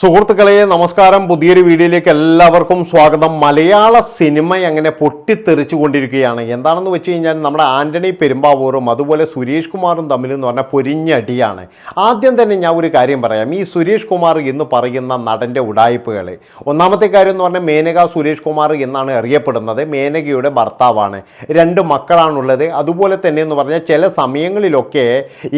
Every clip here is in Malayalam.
സുഹൃത്തുക്കളെ നമസ്കാരം. പുതിയൊരു വീഡിയോയിലേക്ക് എല്ലാവർക്കും സ്വാഗതം. മലയാള സിനിമ അങ്ങനെ പൊട്ടിത്തെറിച്ചു കൊണ്ടിരിക്കുകയാണ് എന്താണെന്ന് വെച്ച് കഴിഞ്ഞാൽ നമ്മുടെ ആന്റണി പെരുമ്പാവൂറും അതുപോലെ സുരേഷ് കുമാറും തമ്മിൽ എന്ന് പറഞ്ഞാൽ പൊരിഞ്ഞടിയാണ്. ആദ്യം തന്നെ ഞാൻ ഒരു കാര്യം പറയാം. ഈ സുരേഷ് കുമാർ എന്ന് പറയുന്ന നടന്റെ ഉടായ്പകൾ ഒന്നാമത്തെ കാര്യം എന്ന് പറഞ്ഞാൽ മേനക സുരേഷ് കുമാർ എന്നാണ് അറിയപ്പെടുന്നത്. മേനകയുടെ ഭർത്താവാണ്. രണ്ട് മക്കളാണുള്ളത്. അതുപോലെ തന്നെ എന്ന് പറഞ്ഞാൽ ചില സമയങ്ങളിലൊക്കെ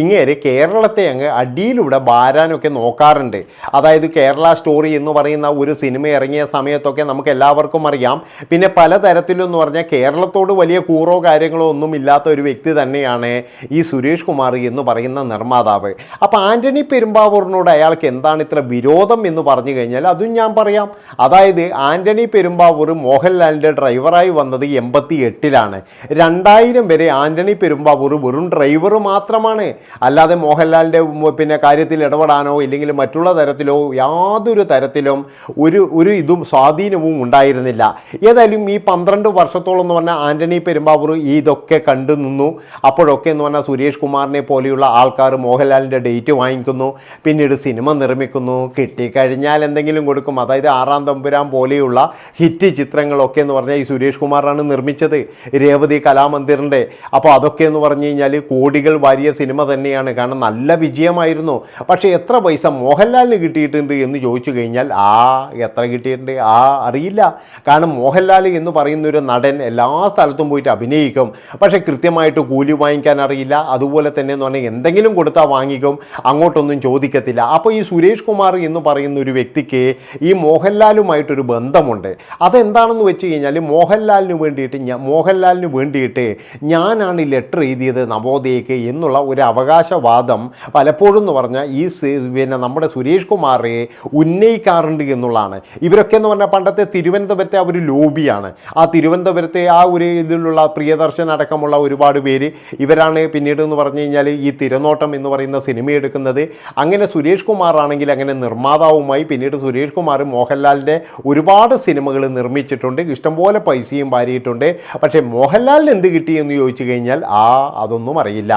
ഇങ്ങേര് കേരളത്തെ അങ്ങ് അടിയിലൂടെ ബാരാനൊക്കെ നോക്കാറുണ്ട്. അതായത് കേരള സ്റ്റോറി എന്ന് പറയുന്ന ഒരു സിനിമ ഇറങ്ങിയ സമയത്തൊക്കെ നമുക്ക് എല്ലാവർക്കും അറിയാം. പിന്നെ പലതരത്തിലും എന്ന് പറഞ്ഞാൽ കേരളത്തോട് വലിയ കൂറോ കാര്യങ്ങളോ ഒന്നും ഇല്ലാത്ത ഒരു വ്യക്തി തന്നെയാണ് ഈ സുരേഷ് കുമാർ എന്ന് പറയുന്ന നിർമ്മാതാവ്. അപ്പോൾ ആന്റണി പെരുമ്പാവൂറിനോട് അയാൾക്ക് എന്താണ് ഇത്ര വിരോധം എന്ന് പറഞ്ഞു കഴിഞ്ഞാൽ അതും ഞാൻ പറയാം. അതായത് ആന്റണി പെരുമ്പാവൂർ മോഹൻലാലിന്റെ ഡ്രൈവറായി വന്നത് എൺപത്തി എട്ടിലാണ് രണ്ടായിരം വരെ ആന്റണി പെരുമ്പാവൂർ വെറും ഡ്രൈവർ മാത്രമാണ്. അല്ലാതെ മോഹൻലാലിന്റെ പിന്നെ കാര്യത്തിൽ ഇടപെടാനോ ഇല്ലെങ്കിൽ മറ്റുള്ള തരത്തിലോ യാതൊരു തരത്തിലും ഒരു ഒരു ഇതും സ്വാധീനവും ഉണ്ടായിരുന്നില്ല. ഏതായാലും ഈ പന്ത്രണ്ട് വർഷത്തോളം എന്ന് പറഞ്ഞാൽ ആന്റണി പെരുമ്പാവൂർ ഇതൊക്കെ കണ്ടു നിന്നു. അപ്പോഴൊക്കെ എന്ന് പറഞ്ഞാൽ സുരേഷ് കുമാറിനെ പോലെയുള്ള ആൾക്കാർ മോഹൻലാലിന്റെ ഡേറ്റ് വാങ്ങിക്കുന്നു. പിന്നീട് സിനിമ നിർമ്മിക്കുന്നു. കിട്ടിക്കഴിഞ്ഞാൽ എന്തെങ്കിലും കൊടുക്കും. അതായത് ആറാം തമ്പുരാൻ പോലെയുള്ള ഹിറ്റ് ചിത്രങ്ങളൊക്കെ എന്ന് പറഞ്ഞാൽ ഈ സുരേഷ് കുമാറാണ് നിർമ്മിച്ചത്. രേവതി കലാമന്ദിറിന്റെ. അപ്പോൾ അതൊക്കെ എന്ന് പറഞ്ഞു കഴിഞ്ഞാൽ കോടികൾ വാരിയ സിനിമ തന്നെയാണ്. കാരണം നല്ല വിജയമായിരുന്നു. പക്ഷേ എത്ര പൈസ മോഹൻലാലിന് കിട്ടിയിട്ടുണ്ട് എന്ന് ചോദിച്ചു കഴിഞ്ഞാൽ ആ എത്ര കിട്ടിയിട്ടുണ്ട്? ആ അറിയില്ല. കാരണം മോഹൻലാൽ എന്ന് പറയുന്ന ഒരു നടൻ എല്ലാ സ്ഥലത്തും പോയിട്ട് അഭിനയിക്കും. പക്ഷേ കൃത്യമായിട്ട് കൂലി വാങ്ങിക്കാൻ അറിയില്ല. അതുപോലെ തന്നെ എന്ന് പറഞ്ഞാൽ എന്തെങ്കിലും കൊടുത്താൽ വാങ്ങിക്കും. അങ്ങോട്ടൊന്നും ചോദിക്കത്തില്ല. അപ്പോൾ ഈ സുരേഷ് കുമാർ എന്ന് പറയുന്ന ഒരു വ്യക്തിക്ക് ഈ മോഹൻലാലുമായിട്ടൊരു ബന്ധമുണ്ട്. അതെന്താണെന്ന് വെച്ച് കഴിഞ്ഞാൽ മോഹൻലാലിന് വേണ്ടിയിട്ട് ഞാൻ മോഹൻലാലിന് വേണ്ടിയിട്ട് ഞാനാണ് ഈ ലെറ്റർ എഴുതിയത് നവോദയക്ക് എന്നുള്ള ഒരു അവകാശവാദം പലപ്പോഴും എന്ന് പറഞ്ഞാൽ ഈ പിന്നെ നമ്മുടെ സുരേഷ് കുമാറെ ഉന്നയിക്കാറുണ്ട് എന്നുള്ളതാണ്. ഇവരൊക്കെ എന്ന് പറഞ്ഞാൽ പണ്ടത്തെ തിരുവനന്തപുരത്തെ ആ ഒരു ലോബിയാണ്. ആ തിരുവനന്തപുരത്തെ ആ ഒരു ഇതിലുള്ള പ്രിയദർശൻ അടക്കമുള്ള ഒരുപാട് പേര് ഇവരാണ് പിന്നീട് എന്ന് പറഞ്ഞു കഴിഞ്ഞാൽ ഈ തിരനോട്ടം എന്ന് പറയുന്ന സിനിമ എടുക്കുന്നത്. അങ്ങനെ സുരേഷ് കുമാർ ആണെങ്കിൽ അങ്ങനെ നിർമ്മാതാവുമായി പിന്നീട് സുരേഷ് കുമാർ മോഹൻലാലിന്റെ ഒരുപാട് സിനിമകൾ നിർമ്മിച്ചിട്ടുണ്ട്. ഇഷ്ടംപോലെ പൈസയും വാരിയിട്ടുണ്ട്. പക്ഷേ മോഹൻലാലിന് എന്ത് കിട്ടി എന്ന് ചോദിച്ചു കഴിഞ്ഞാൽ ആ അതൊന്നും അറിയില്ല.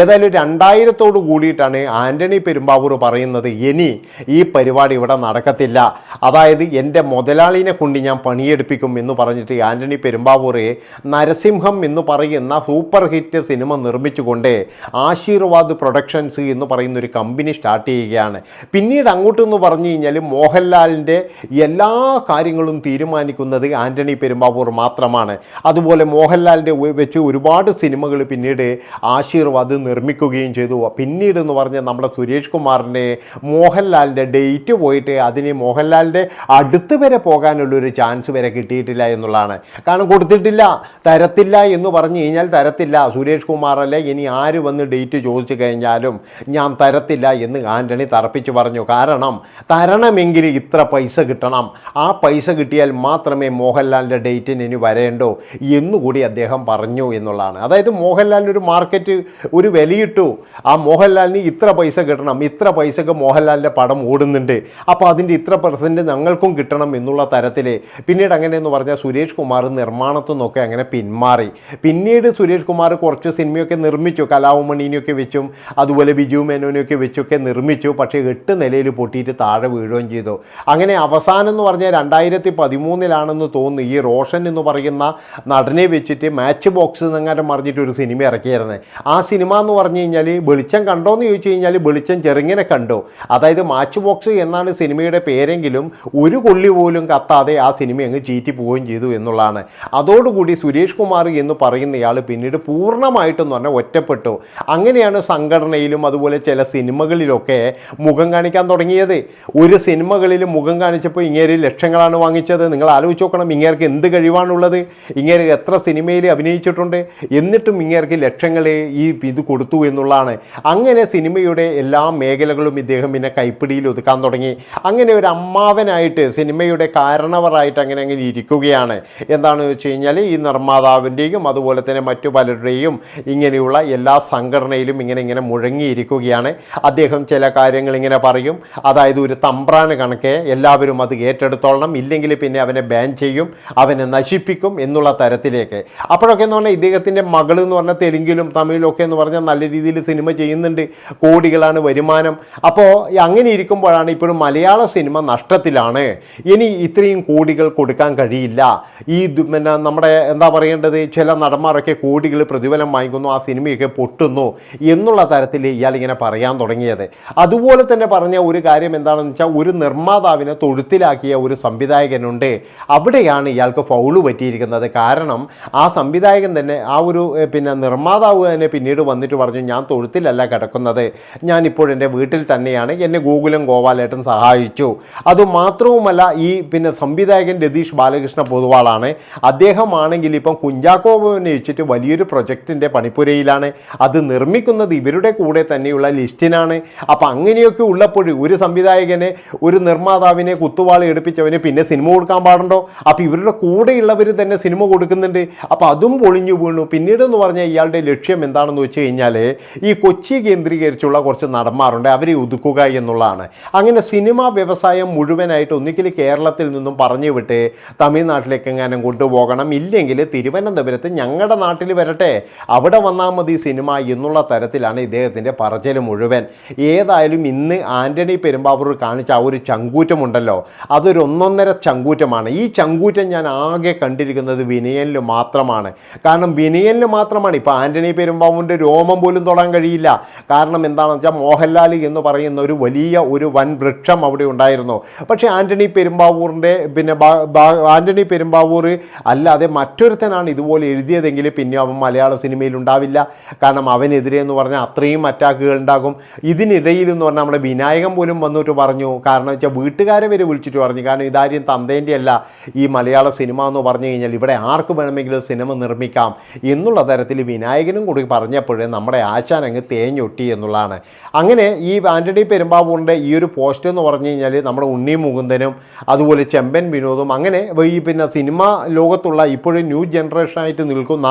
ഏതായാലും രണ്ടായിരത്തോട് കൂടിയിട്ടാണ് ആന്റണി പെരുമ്പാവൂർ പറയുന്നത് ഇനി ഈ പരിപാടി ഇവിടെ നടക്കത്തില്ല. അതായത് എന്റെ മുതലാളിനെ കൊണ്ട് ഞാൻ പണിയെടുപ്പിക്കും എന്ന് പറഞ്ഞിട്ട് ആന്റണി പെരുമ്പാവൂറെ നരസിംഹം എന്ന് പറയുന്ന സൂപ്പർ ഹിറ്റ് സിനിമ നിർമ്മിച്ചുകൊണ്ട് ആശീർവാദ് പ്രൊഡക്ഷൻസ് എന്ന് പറയുന്ന ഒരു കമ്പനി സ്റ്റാർട്ട് ചെയ്യുകയാണ്. പിന്നീട് അങ്ങോട്ടെന്ന് പറഞ്ഞു കഴിഞ്ഞാൽ മോഹൻലാലിന്റെ എല്ലാ കാര്യങ്ങളും തീരുമാനിക്കുന്നത് ആന്റണി പെരുമ്പാവൂർ മാത്രമാണ്. അതുപോലെ മോഹൻലാലിന്റെ വെച്ച് ഒരുപാട് സിനിമകൾ പിന്നീട് ആശീർവാദ് നിർമ്മിക്കുകയും ചെയ്തു. പിന്നീട് എന്ന് പറഞ്ഞാൽ നമ്മുടെ സുരേഷ് കുമാറിനെ മോഹൻലാലിന്റെ ഡേറ്റ് പോയിട്ട് അതിന് മോഹൻലാലിന്റെ അടുത്ത് വരെ പോകാനുള്ളൊരു ചാൻസ് വരെ കിട്ടിയിട്ടില്ല എന്നുള്ളതാണ്. കാരണം കൊടുത്തിട്ടില്ല തരത്തില്ല എന്ന് പറഞ്ഞു കഴിഞ്ഞാൽ തരത്തില്ല. സുരേഷ് കുമാർ കുമാറല്ലേ ഇനി ആര് വന്ന് ഡേറ്റ് ചോദിച്ചു കഴിഞ്ഞാലും ഞാൻ തരത്തില്ല എന്ന് ആന്റണി തറപ്പിച്ച് പറഞ്ഞു. കാരണം തരണമെങ്കിൽ ഇത്ര പൈസ കിട്ടണം. ആ പൈസ കിട്ടിയാൽ മാത്രമേ മോഹൻലാലിന്റെ ഡേറ്റിന് ഇനി വരേണ്ടോ എന്നുകൂടി അദ്ദേഹം പറഞ്ഞു എന്നുള്ളതാണ്. അതായത് മോഹൻലാലിന് ഒരു മാർക്കറ്റ് ഒരു വിലയിട്ടു ആ മോഹൻലാലിന് ഇത്ര പൈസ കിട്ടണം ഇത്ര പൈസക്ക് മോഹൻലാലിന്റെ പടം ഓടുന്നുണ്ട് അപ്പോൾ അതിന്റെ ഇത്ര പെർസെന്റ് ഞങ്ങൾക്കും കിട്ടണം എന്നുള്ള തരത്തിൽ പിന്നീട് അങ്ങനെയെന്ന് പറഞ്ഞാൽ സുരേഷ് കുമാർ നിർമ്മാണത്തിൽ നിന്നൊക്കെ അങ്ങനെ പിന്മാറി. പിന്നീട് സുരേഷ് കുമാർ കുറച്ച് സിനിമയൊക്കെ നിർമ്മിച്ചു. കലാവുമണീനെയൊക്കെ വെച്ചും അതുപോലെ ബിജു മേനോനെയൊക്കെ വെച്ചൊക്കെ നിർമ്മിച്ചു. പക്ഷേ എട്ട് നിലയിൽ പൊട്ടിയിട്ട് താഴെ വീഴുകയും ചെയ്തു. അങ്ങനെ അവസാനം എന്ന് പറഞ്ഞാൽ രണ്ടായിരത്തി പതിമൂന്നിലാണെന്ന് തോന്നുന്നു. ഈ റോഷൻ എന്ന് പറയുന്ന നടനെ വെച്ചിട്ട് മാച്ച് ബോക്സ് എന്നങ്ങനെ മറിഞ്ഞിട്ട് ഒരു സിനിമ ഇറക്കിയായിരുന്നത് ആ സിനിമ എന്ന് പറഞ്ഞു കഴിഞ്ഞാൽ വെളിച്ചം കണ്ടോ എന്ന് ചോദിച്ചു കഴിഞ്ഞാൽ വെളിച്ചം ചെറുങ്ങനെ കണ്ടു. അതായത് മാച്ച് ബോക്സ് എന്നാണ് സിനിമയുടെ പേരെങ്കിലും ഒരു കൊള്ളി പോലും കത്താതെ ആ സിനിമ അങ്ങ് ചീറ്റി പോവുകയും ചെയ്തു എന്നുള്ളതാണ്. അതോടുകൂടി സുരേഷ് കുമാർ എന്ന് പറയുന്നയാൾ പിന്നീട് പൂർണമായിട്ടെന്ന് പറഞ്ഞാൽ ഒറ്റപ്പെട്ടു. അങ്ങനെയാണ് സംഘടനയിലും അതുപോലെ ചില സിനിമകളിലൊക്കെ മുഖം കാണിക്കാൻ തുടങ്ങിയത്. ഒരു സിനിമകളിൽ മുഖം കാണിച്ചപ്പോൾ ഇങ്ങേര് ലക്ഷങ്ങളാണ് വാങ്ങിച്ചത്. നിങ്ങൾ ആലോചിച്ച് നോക്കണം ഇങ്ങേർക്ക് എന്ത് കഴിവാണുള്ളത്? ഇങ്ങേര് എത്ര സിനിമയിൽ അഭിനയിച്ചിട്ടുണ്ട്? എന്നിട്ടും ഇങ്ങേർക്ക് ലക്ഷങ്ങൾ ഈ ഇത് കൊടുത്തു എന്നുള്ളതാണ്. അങ്ങനെ സിനിമയുടെ എല്ലാ മേഖലകളും ഇദ്ദേഹം പിന്നെ കൈപ്പിടിയിൽ ഒതുക്കാൻ തുടങ്ങി. അങ്ങനെ ഒരു അമ്മാവനായിട്ട് സിനിമയുടെ കാരണവറായിട്ട് അങ്ങനെ അങ്ങനെ ഇരിക്കുകയാണ്. എന്താണെന്ന് വെച്ച് കഴിഞ്ഞാൽ ഈ നിർമ്മാതാവിന്റെയും അതുപോലെ തന്നെ മറ്റു പലരുടെയും ഇങ്ങനെയുള്ള എല്ലാ സംഘടനയിലും ഇങ്ങനെ ഇങ്ങനെ മുഴങ്ങിയിരിക്കുകയാണ്. അദ്ദേഹം ചില കാര്യങ്ങൾ ഇങ്ങനെ പറയും. അതായത് ഒരു തമ്പ്രാന് കണക്കെ എല്ലാവരും അത് ഏറ്റെടുത്തോളണം. ഇല്ലെങ്കിൽ പിന്നെ അവനെ ബാൻ ചെയ്യും. അവനെ നശിപ്പിക്കും എന്നുള്ള തരത്തിലേക്ക്. അപ്പോഴൊക്കെ എന്ന് പറഞ്ഞാൽ ഇദ്ദേഹത്തിന്റെ മകൾ എന്ന് പറഞ്ഞാൽ തെലുങ്കിലും തമിഴിലും ഒക്കെ എന്ന് പറഞ്ഞാൽ നല്ല രീതിയിൽ സിനിമ ചെയ്യുന്നുണ്ട്. കോടികളാണ് വരുമാനം. അപ്പോൾ അങ്ങനെ ഇരിക്കുമ്പോഴാണ് ഇപ്പോൾ ഇപ്പോഴും മലയാള സിനിമ നഷ്ടത്തിലാണ്. ഇനി ഇത്രയും കോടികൾ കൊടുക്കാൻ കഴിയില്ല. ഈ പിന്നെ നമ്മുടെ എന്താ പറയേണ്ടത്? ചില നടന്മാരൊക്കെ കോടികൾ പ്രതിഫലം വാങ്ങിക്കുന്നു ആ സിനിമയൊക്കെ പൊട്ടുന്നു എന്നുള്ള തരത്തിൽ ഇയാൾ ഇങ്ങനെ പറയാൻ തുടങ്ങിയത്. അതുപോലെ തന്നെ പറഞ്ഞ ഒരു കാര്യം എന്താണെന്ന് വെച്ചാൽ ഒരു നിർമ്മാതാവിനെ തൊഴുത്തിലാക്കിയ ഒരു സംവിധായകനുണ്ട്. അവിടെയാണ് ഇയാൾക്ക് ഫൗൾ പറ്റിയിരിക്കുന്നത്. കാരണം ആ സംവിധായകൻ തന്നെ ആ ഒരു പിന്നെ നിർമ്മാതാവ് തന്നെ പിന്നീട് വന്നിട്ട് പറഞ്ഞു ഞാൻ തൊഴുത്തിലല്ല കിടക്കുന്നത്. എന്റെ വീട്ടിൽ തന്നെയാണ്. എന്നെ ഗോകുലം ഗോപാലേട്ടൻ സഹായിച്ചു. അതുമാത്രവുമല്ല ഈ പിന്നെ സംവിധായകൻ രതീഷ് ബാലകൃഷ്ണ പൊതുവാളാണ്. അദ്ദേഹമാണെങ്കിൽ ഇപ്പം കുഞ്ചാക്കോ വെച്ചിട്ട് വലിയൊരു പ്രൊജക്റ്റിന്റെ പണിപ്പുരയിലാണ്. അത് നിർമ്മിക്കുന്നത് ഇവരുടെ കൂടെ തന്നെയുള്ള ലിസ്റ്റിനാണ്. അപ്പം അങ്ങനെയൊക്കെ ഉള്ളപ്പോൾ ഒരു സംവിധായകനെ ഒരു നിർമ്മാതാവിനെ കുത്തുവാളി എടുപ്പിച്ചവന് പിന്നെ സിനിമ കൊടുക്കാൻ പാടുണ്ടോ? അപ്പോൾ ഇവരുടെ കൂടെയുള്ളവർ തന്നെ സിനിമ കൊടുക്കുന്നുണ്ട്. അപ്പോൾ അതും പൊളിഞ്ഞു വീണു. പിന്നീട് എന്ന് പറഞ്ഞാൽ ഇയാളുടെ ലക്ഷ്യം എന്താണെന്ന് വെച്ച് കഴിഞ്ഞാൽ ഈ കൊച്ചി കേന്ദ്രീകരിച്ചുള്ള കുറച്ച് നടന്മാരുണ്ട്. അവരെ ഒതുക്കുക എന്നുള്ളതാണ്. അങ്ങനെ സിനിമാ വ്യവസായം മുഴുവനായിട്ട് ഒന്നിക്കൽ കേരളത്തിൽ നിന്നും പറഞ്ഞു വിട്ട് തമിഴ്നാട്ടിലേക്ക് എങ്ങാനും കൊണ്ടുപോകണം. ഇല്ലെങ്കിൽ തിരുവനന്തപുരത്ത് ഞങ്ങളുടെ നാട്ടിൽ വരട്ടെ. അവിടെ വന്നാൽ മതി സിനിമ എന്നുള്ള തരത്തിലാണ് ഇദ്ദേഹത്തിന്റെ പറച്ചിൽ മുഴുവൻ. ഏതായാലും ഇന്ന് ആന്റണി പെരുമ്പാവൂർ കാണിച്ച ആ ഒരു ചങ്കൂറ്റമുണ്ടല്ലോ. അതൊരു ഒന്നൊന്നര ചങ്കൂറ്റമാണ്. ഈ ചങ്കൂറ്റം ഞാൻ ആകെ കണ്ടിരിക്കുന്നത് വിനയനിൽ മാത്രമാണ്. കാരണം വിനയനിൽ മാത്രമാണ്. ഇപ്പോൾ ആന്റണി പെരുമ്പാവൂരിന്റെ രോമം പോലും തൊടാൻ കഴിയില്ല. കാരണം എന്താണെന്ന് വെച്ചാൽ മോഹൻലാൽ എന്ന് പറയുന്ന ഒരു വലിയ ഒരു വൻ വൃക്ഷം അവിടെ ഉണ്ടായിരുന്നു. പക്ഷേ ആന്റണി പെരുമ്പാവൂറിന്റെ പിന്നെ ആന്റണി പെരുമ്പാവൂർ അല്ലാതെ മറ്റൊരുത്തനാണ് ഇതുപോലെ എഴുതിയതെങ്കിൽ പിന്നെ അവൻ മലയാള സിനിമയിൽ ഉണ്ടാവില്ല. കാരണം അവനെതിരെ എന്ന് പറഞ്ഞാൽ അത്രയും അറ്റാക്കുകൾ ഉണ്ടാകും. ഇതിനിടയിൽ എന്ന് പറഞ്ഞാൽ നമ്മുടെ വിനായകൻ പോലും വന്നിട്ട് പറഞ്ഞു. കാരണം വെച്ചാൽ വീട്ടുകാരെ വരെ വിളിച്ചിട്ട് പറഞ്ഞു. കാരണം ഇതാരും തന്തേന്റെ അല്ല ഈ മലയാള സിനിമ എന്ന് പറഞ്ഞു കഴിഞ്ഞാൽ ഇവിടെ ആർക്ക് വേണമെങ്കിലും സിനിമ നിർമ്മിക്കാം എന്നുള്ള തരത്തിൽ വിനായകനും കൂടി പറഞ്ഞപ്പോഴേ നമ്മുടെ ആശാൻ അങ്ങ് തേഞ്ഞൊട്ടി എന്നുള്ളതാണ്. അങ്ങനെ ഈ ആന്റണി പെരുമ്പാവൂറിന്റെ ഈ ഒരു പോസ്റ്റ് എന്ന് പറഞ്ഞു കഴിഞ്ഞാൽ നമ്മുടെ ഉണ്ണി മുകുന്ദനും അതുപോലെ ചെമ്പൻ വിനോദും അങ്ങനെ ഈ പിന്നെ സിനിമ ലോകത്തുള്ള ഇപ്പോഴും ന്യൂ ജനറേഷനായിട്ട് നിൽക്കുന്ന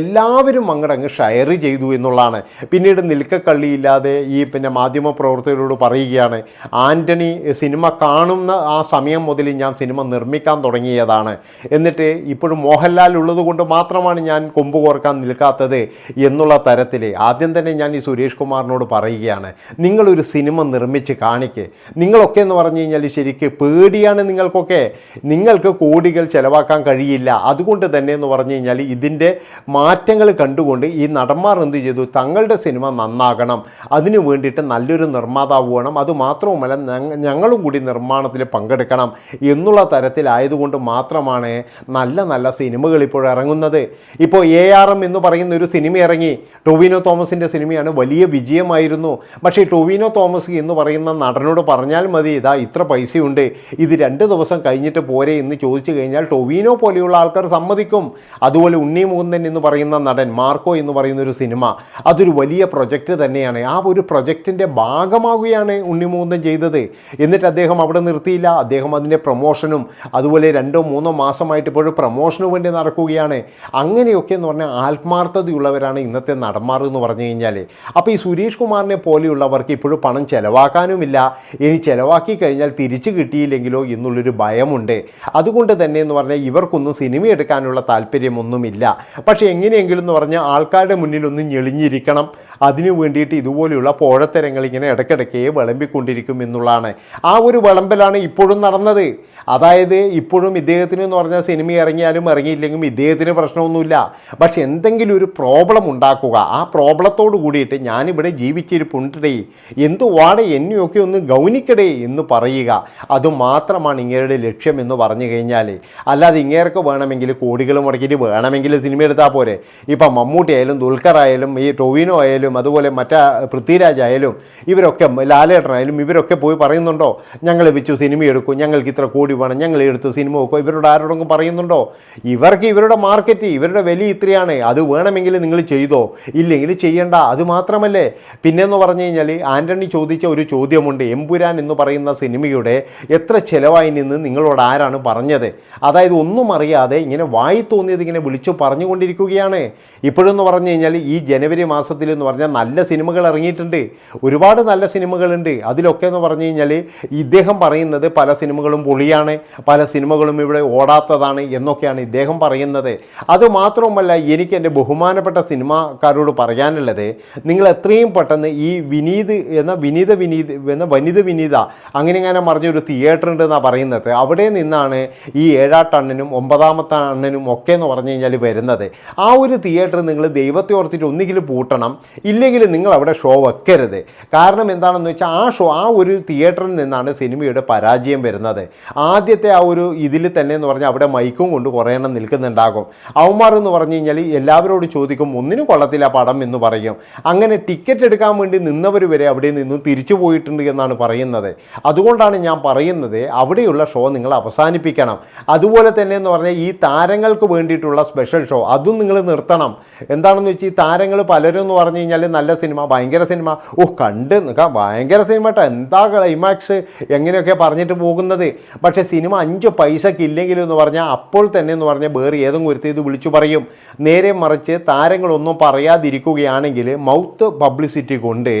എല്ലാവരും അങ്ങോട്ട് അങ്ങ് ഷെയർ ചെയ്തു എന്നുള്ളതാണ്. പിന്നീട് നിൽക്കക്കള്ളിയില്ലാതെ ഈ പിന്നെ മാധ്യമ പ്രവർത്തകരോട് പറയുകയാണ് ആന്റണി സിനിമ കാണുന്ന ആ സമയം മുതൽ ഞാൻ സിനിമ നിർമ്മിക്കാൻ തുടങ്ങിയതാണ്. എന്നിട്ട് ഇപ്പോഴും മോഹൻലാൽ ഉള്ളതുകൊണ്ട് മാത്രമാണ് ഞാൻ കൊമ്പ് കോർക്കാൻ നിൽക്കാത്തത് എന്നുള്ള തരത്തിൽ ആദ്യം തന്നെ ഞാൻ ഈ സുരേഷ് കുമാറിനോട് പറയുകയാണ് നിങ്ങളൊരു സിനിമ നിർമ്മിച്ച് കാണിക്ക്. നിങ്ങളൊക്കെ എന്ന് പറഞ്ഞു കഴിഞ്ഞാൽ ശരിക്ക് പേടിയാണ് നിങ്ങൾക്കൊക്കെ. നിങ്ങൾക്ക് കോടികൾ ചിലവാക്കാൻ കഴിയില്ല. അതുകൊണ്ട് തന്നെ എന്ന് പറഞ്ഞു കഴിഞ്ഞാൽ ഇതിന്റെ മാറ്റങ്ങൾ കണ്ടുകൊണ്ട് ഈ നടന്മാർ എന്ത് ചെയ്തു? തങ്ങളുടെ സിനിമ നന്നാകണം. അതിനു വേണ്ടിയിട്ട് നല്ലൊരു നിർമ്മാതാവ് വേണം. അതുമാത്രവുമല്ല ഞങ്ങളും കൂടി നിർമ്മാണത്തിൽ പങ്കെടുക്കണം എന്നുള്ള തരത്തിലായതുകൊണ്ട് മാത്രമാണ് നല്ല നല്ല സിനിമകൾ ഇപ്പോൾ ഇറങ്ങുന്നത്. ഇപ്പോൾ എ ആർ എം എന്ന് പറയുന്ന ഒരു സിനിമ ഇറങ്ങി. ടൊവിനോ തോമസിന്റെ സിനിമയാണ് വലിയ വിജയമായിരുന്നു. പക്ഷേ ടൊവിനോ തോമസ് എന്ന് പറയുന്ന നടനോട് പറഞ്ഞാൽ മതി ഇതാ ഇത്ര പൈസയുണ്ട് ഇത് രണ്ട് ദിവസം കഴിഞ്ഞിട്ട് പോരെ എന്ന് ചോദിച്ചു കഴിഞ്ഞാൽ ടൊവിനോ പോലെയുള്ള ആൾക്കാർ സമ്മതിക്കും. അതുപോലെ ഉണ്ണി മുകുന്ദൻ എന്ന് പറയുന്ന നടൻ മാർക്കോ എന്ന് പറയുന്ന ഒരു സിനിമ അതൊരു വലിയ പ്രൊജക്റ്റ് തന്നെയാണ്. ആ ഒരു പ്രൊജക്റ്റിന്റെ ഭാഗമാവുകയാണ് ഉണ്ണി മുകുന്ദൻ ചെയ്തത്. എന്നിട്ട് അദ്ദേഹം അവിടെ നിർത്തിയില്ല. അദ്ദേഹം അതിന്റെ പ്രൊമോഷനും അതുപോലെ രണ്ടോ മൂന്നോ മാസമായിട്ട് ഇപ്പോഴും പ്രൊമോഷന് വേണ്ടി നടക്കുകയാണ്. അങ്ങനെയൊക്കെ എന്ന് പറഞ്ഞാൽ ആത്മാർത്ഥതയുള്ളവരാണ് ഇന്നത്തെ നടന്മാർ എന്ന് പറഞ്ഞു കഴിഞ്ഞാൽ അപ്പോൾ ഈ സുരേഷ് കുമാറിനെ പോലെയുള്ളവർക്ക് ഇപ്പോഴും പണം ചെലവാക്കാനുമില്ല. ഇനി ചിലവാക്കി കഴിഞ്ഞാൽ തിരിച്ചു കിട്ടിയില്ലെങ്കിലോ എന്നുള്ളൊരു ഭയമുണ്ട്. അതുകൊണ്ട് തന്നെ എന്ന് പറഞ്ഞാൽ ഇവർക്കൊന്നും സിനിമ എടുക്കാനുള്ള താല്പര്യമൊന്നുമില്ല. പക്ഷേ എങ്ങനെയെങ്കിലും എന്ന് പറഞ്ഞാൽ ആൾക്കാരുടെ മുന്നിൽ ഒന്ന് ഞെളിഞ്ഞിരിക്കണം. അതിനു വേണ്ടിയിട്ട് ഇതുപോലെയുള്ള പോഴത്തരങ്ങൾ ഇങ്ങനെ ഇടയ്ക്കിടയ്ക്ക് വിളമ്പിക്കൊണ്ടിരിക്കും എന്നുള്ളതാണ്. ആ ഒരു വിളമ്പലാണ് ഇപ്പോഴും നടന്നത്. അതായത് ഇപ്പോഴും ഇദ്ദേഹത്തിന് എന്ന് പറഞ്ഞാൽ സിനിമ ഇറങ്ങിയാലും ഇറങ്ങിയില്ലെങ്കിലും ഇദ്ദേഹത്തിന് പ്രശ്നമൊന്നുമില്ല. പക്ഷെ എന്തെങ്കിലും ഒരു പ്രോബ്ലം ഉണ്ടാക്കുക. ആ പ്രോബ്ലത്തോട് കൂടിയിട്ട് ഞാനിവിടെ ജീവിച്ചിരിപ്പുണ്ടേ എന്തുവാടെ എന്നെയൊക്കെ ഒന്ന് ഗൗനിക്കടേ എന്ന് പറയുക. അതുമാത്രമാണ് ഇങ്ങയുടെ ലക്ഷ്യം എന്ന് പറഞ്ഞു കഴിഞ്ഞാൽ അല്ലാതെ ഇങ്ങേർക്ക് വേണമെങ്കിൽ കോടികൾ മുടക്കിയിട്ട് വേണമെങ്കിൽ സിനിമ എടുത്താൽ പോരെ. ഇപ്പം മമ്മൂട്ടി ആയാലും ദുൽഖർ ആയാലും ഈ ടൊവിനോ ആയാലും അതുപോലെ മറ്റാ പൃഥ്വിരാജ് ആയാലും ഇവരൊക്കെ ലാലേട്ടനായാലും ഇവരൊക്കെ പോയി പറയുന്നുണ്ടോ? ഞങ്ങൾ വെച്ചു സിനിമ എടുക്കും ഞങ്ങൾക്ക് ഇത്ര കോടി വേണം ഞങ്ങൾ എടുത്ത് സിനിമ വെക്കും ഇവരോട് ആരോടെങ്കിലും പറയുന്നുണ്ടോ? ഇവർക്ക് ഇവരുടെ മാർക്കറ്റ് ഇവരുടെ വില ഇത്രയാണ് അത് വേണമെങ്കിൽ നിങ്ങൾ ചെയ്തോ? ഇല്ലെങ്കിൽ ചെയ്യണ്ട അത് മാത്രമല്ലേ? പിന്നെന്ന് പറഞ്ഞു കഴിഞ്ഞാൽ ആന്റണി ചോദിച്ച ഒരു ചോദ്യമുണ്ട് എമ്പുരാൻ എന്ന് പറയുന്ന സിനിമയുടെ എത്ര ചിലവായി നിന്ന് നിങ്ങളോട് ആരാണ് പറഞ്ഞത്? അതായത് ഒന്നും അറിയാതെ ഇങ്ങനെ വായി തോന്നിയത് ഇങ്ങനെ വിളിച്ചു പറഞ്ഞുകൊണ്ടിരിക്കുകയാണ്. ഇപ്പോഴെന്ന് പറഞ്ഞു കഴിഞ്ഞാൽ ഈ ജനുവരി മാസത്തിൽ എന്ന് പറഞ്ഞാൽ നല്ല സിനിമകൾ ഇറങ്ങിയിട്ടുണ്ട്. ഒരുപാട് നല്ല സിനിമകളുണ്ട്. അതിലൊക്കെ എന്ന് പറഞ്ഞു കഴിഞ്ഞാൽ ഇദ്ദേഹം പറയുന്നത് പല സിനിമകളും പൊളിയാണ് പല സിനിമകളും ഇവിടെ ഓടാത്തതാണ് എന്നൊക്കെയാണ് ഇദ്ദേഹം പറയുന്നത്. അതുമാത്രവുമല്ല എനിക്ക് എന്റെ ബഹുമാനപ്പെട്ട സിനിമാക്കാരോട് പറയാനുള്ളത് നിങ്ങൾ എത്രയും പെട്ടെന്ന് ഈ വിനീത് എന്ന വിനീത വിനീത് എന്ന വനിത വിനീത അങ്ങനെ ഇങ്ങനെ പറഞ്ഞൊരു തിയേറ്റർ ഉണ്ട് എന്നാണ് പറയുന്നത്. അവിടെ നിന്നാണ് ഈ ഏഴാട്ടണ്ണനും ഒമ്പതാമത്തെ അണ്ണനും ഒക്കെ എന്ന് പറഞ്ഞു കഴിഞ്ഞാൽ വരുന്നത്. ആ ഒരു തിയേറ്റർ നിങ്ങൾ ദൈവത്തെ ഓർത്തിട്ട് ഒന്നുകിൽ പൂട്ടണം. ഇല്ലെങ്കിൽ നിങ്ങൾ അവിടെ ഷോ വെക്കരുത്. കാരണം എന്താണെന്ന് വെച്ചാൽ ആ ഷോ ആ ഒരു തിയേറ്ററിൽ നിന്നാണ് സിനിമയുടെ പരാജയം വരുന്നത്. ആദ്യത്തെ ആ ഒരു ഇതിൽ തന്നെ എന്ന് പറഞ്ഞാൽ അവിടെ മൈക്കും കൊണ്ട് കുറേ എണ്ണം നിൽക്കുന്നുണ്ടാകും. അവന്മാർ എന്ന് പറഞ്ഞു കഴിഞ്ഞാൽ എല്ലാവരോടും ചോദിക്കും ഒന്നിനും കൊള്ളത്തില്ല പടം എന്ന് പറയും. അങ്ങനെ ടിക്കറ്റ് എടുക്കാൻ വേണ്ടി നിന്നവർ വരെ അവിടെ നിന്നും തിരിച്ചു പോയിട്ടുണ്ട് എന്നാണ് പറയുന്നത്. അതുകൊണ്ടാണ് ഞാൻ പറയുന്നത് അവിടെയുള്ള ഷോ നിങ്ങൾ അവസാനിപ്പിക്കണം. അതുപോലെ തന്നെ എന്ന് പറഞ്ഞാൽ ഈ താരങ്ങൾക്ക് വേണ്ടിയിട്ടുള്ള സ്പെഷ്യൽ ഷോ അതും നിങ്ങൾ നിർത്തണം. എന്താണെന്ന് വെച്ചാൽ ഈ താരങ്ങൾ പലരും എന്ന് പറഞ്ഞു കഴിഞ്ഞാൽ നല്ല സിനിമ ഭയങ്കര സിനിമ. ഓ കണ്ട് നിൽക്കാം ഭയങ്കര സിനിമ കേട്ടോ എന്താ ക്ലൈമാക്സ് എങ്ങനെയൊക്കെ പറഞ്ഞിട്ട് പോകുന്നത്? പക്ഷേ സിനിമ അഞ്ച് പൈസക്ക് എന്ന് പറഞ്ഞാൽ അപ്പോൾ തന്നെ എന്ന് പറഞ്ഞാൽ വേറെ ഏതെങ്കിലും ഒരുത്തി ഇത് വിളിച്ചു പറയും. നേരെ മറിച്ച് താരങ്ങളൊന്നും പറയാതിരിക്കുകയാണെങ്കിൽ മൗത്ത് പബ്ലിസിറ്റി കൊണ്ട്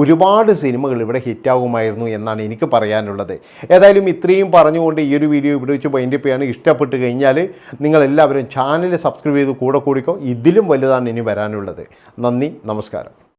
ഒരുപാട് സിനിമകൾ ഇവിടെ ഹിറ്റാകുമായിരുന്നു എന്നാണ് എനിക്ക് പറയാനുള്ളത്. ഏതായാലും ഇത്രയും പറഞ്ഞുകൊണ്ട് ഈ ഒരു വീഡിയോ ഇവിടെ വെച്ച് വൈൻഡപ്പ് ചെയ്യാണ്. ഇഷ്ടപ്പെട്ട് കഴിഞ്ഞാൽ നിങ്ങളെല്ലാവരും ചാനൽ സബ്സ്ക്രൈബ് ചെയ്ത് കൂടെ കൂടിക്കോ. ഇതിലും വലുതാണ് ഇനി വരാനുള്ളത്. നന്ദി നമസ്കാരം.